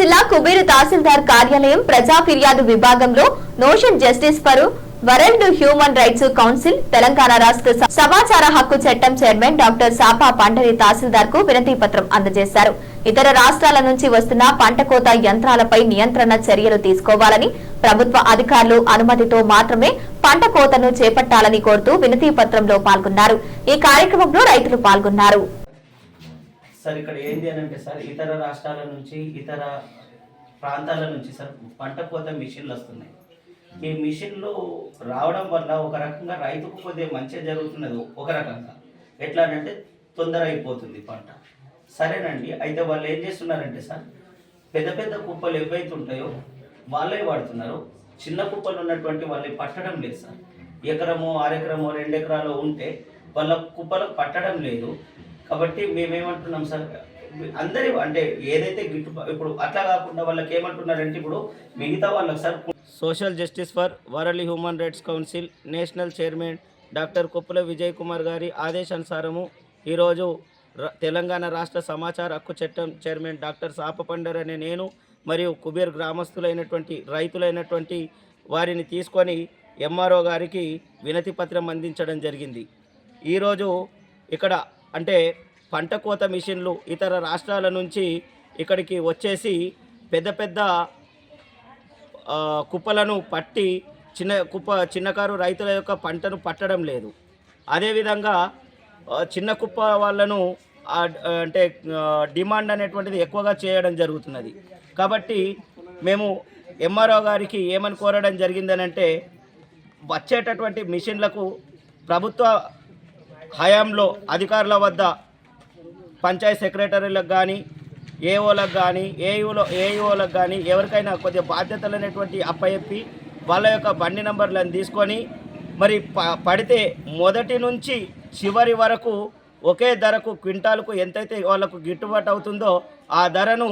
జిల్లా కుబేరు తహసీల్దార్ కార్యాలయం ప్రజా ఫిర్యాదు విభాగంలో notion justice for world human rights council Telangana రాష్ట్ర సమాచార హక్కు చట్టం చైర్మన్ డాక్టర్ సాపా పండరి తహసీల్దార్కు వినతి పత్రం అందజేశారు. ఇతర రాష్ట్రాల నుంచి వస్తున్న పంట కోత యంత్రాలపై నియంత్రణ చర్యలు తీసుకోవాలని ప్రభుత్వ అధికారులు అనుమతితో మాత్రమే పంట కోతను చేపట్టాలని కోరుతూ వినతి పత్రంలో పాల్గొన్నారు. ఈ కార్యక్రమంలో రైతులు పాల్గొన్నారు. సార్ ఇక్కడ ఏంది అని అంటే సార్ ఇతర రాష్ట్రాల నుంచి ఇతర ప్రాంతాల నుంచి సార్ పంట కోత మిషన్లు వస్తున్నాయి. ఈ మిషన్లు రావడం వల్ల ఒక రకంగా రైతుకు కొద్దిగా మంచిగా జరుగుతున్నది. ఒక రకంగా. ఎట్లా అంటే తొందర అయిపోతుంది పంట. సరేనండి అయితే వాళ్ళు ఏం చేస్తున్నారంటే సార్ పెద్ద పెద్ద కుప్పలు ఏవైతే ఉంటాయో వాళ్ళే వాడుతున్నారు. చిన్న కుప్పలు ఉన్నటువంటి వాళ్ళు పట్టడం లేదు సార్. ఎకరము ఆరెకరమో రెండు ఎకరాలు ఉంటే వాళ్ళ కుప్పలకు పట్టడం లేదు. కాబట్టి మేమేమంటున్నాం సార్ అందరి అంటే ఏదైతే గిట్టు ఇప్పుడు అట్లా కాకుండా వాళ్ళకి ఏమంటున్నారంటే ఇప్పుడు మిగతా వాళ్ళకి sir social justice for world human rights council national chairman doctor Kuppala Vijay Kumar గారి ఆదేశానుసారము ఈరోజు ర- తెలంగాణ రాష్ట్ర సమాచార హక్కు చట్టం చైర్మన్ డాక్టర్ సాపపండర్ అనే నేను మరియు కుబేర్ గ్రామస్తులైనటువంటి రైతులైనటువంటి వారిని తీసుకొని ఎంఆర్ఓ గారికి వినతి పత్రం అందించడం జరిగింది. ఈరోజు ఇక్కడ అంటే పంట కోత మిషన్లు ఇతర రాష్ట్రాల నుంచి ఇక్కడికి వచ్చేసి పెద్ద పెద్ద కుప్పలను పట్టి చిన్న కుప్ప చిన్నకారు రైతుల యొక్క పంటను పట్టడం లేదు. అదేవిధంగా చిన్న కుప్ప వాళ్ళను అంటే డిమాండ్ అనేటువంటిది ఎక్కువగా చేయడం జరుగుతున్నది. కాబట్టి మేము ఎంఆర్ఓ గారికి ఏమని కోరడం జరిగిందనంటే వచ్చేటటువంటి మిషన్లకు ప్రభుత్వ హయాంలో అధికారుల వద్ద పంచాయత్ సెక్రటరీలకు కానీ ఏఓలకు కానీ ఏఈఓలో ఏఈఓలకు కానీ ఎవరికైనా కొద్దిగా బాధ్యతలు అనేటువంటి అప్పయెప్పి వాళ్ళ యొక్క బండి నెంబర్లను తీసుకొని మరి ప పడితే మొదటి నుంచి చివరి వరకు ఒకే ధరకు క్వింటాలకు ఎంతైతే వాళ్ళకు గిట్టుబాటు అవుతుందో ఆ ధరను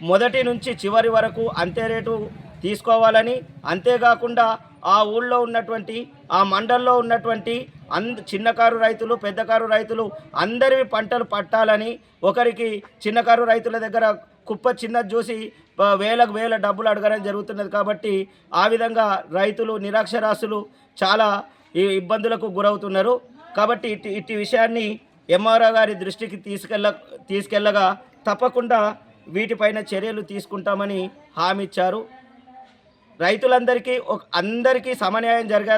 మొదటి నుంచి చివరి వరకు అంతే రేటు తీసుకోవాలని అంతేకాకుండా ఆ ఊళ్ళో ఉన్నటువంటి ఆ మండల్లో ఉన్నటువంటి అంద చిన్నకారు రైతులు పెద్దకారు రైతులు అందరివి పంటలు పట్టాలని ఒకరికి చిన్నకారు రైతుల దగ్గర కుప్ప చిన్నది చూసి వేలకు వేల డబ్బులు అడగడం జరుగుతున్నది కాబట్టి ఆ విధంగా రైతులు నిరక్షరాస్యులు చాలా ఈ ఇబ్బందులకు గురవుతున్నారు. కాబట్టి ఇట్టి ఇట్టి విషయాన్ని ఎంఆర్ఓ గారి దృష్టికి తీసుకెళ్ళ తీసుకెళ్ళగా తప్పకుండా వీటిపైన చర్యలు తీసుకుంటామని హామీ ఇచ్చారు. రైతులందరికీ ఒక అందరికీ సమన్యాయం జరగ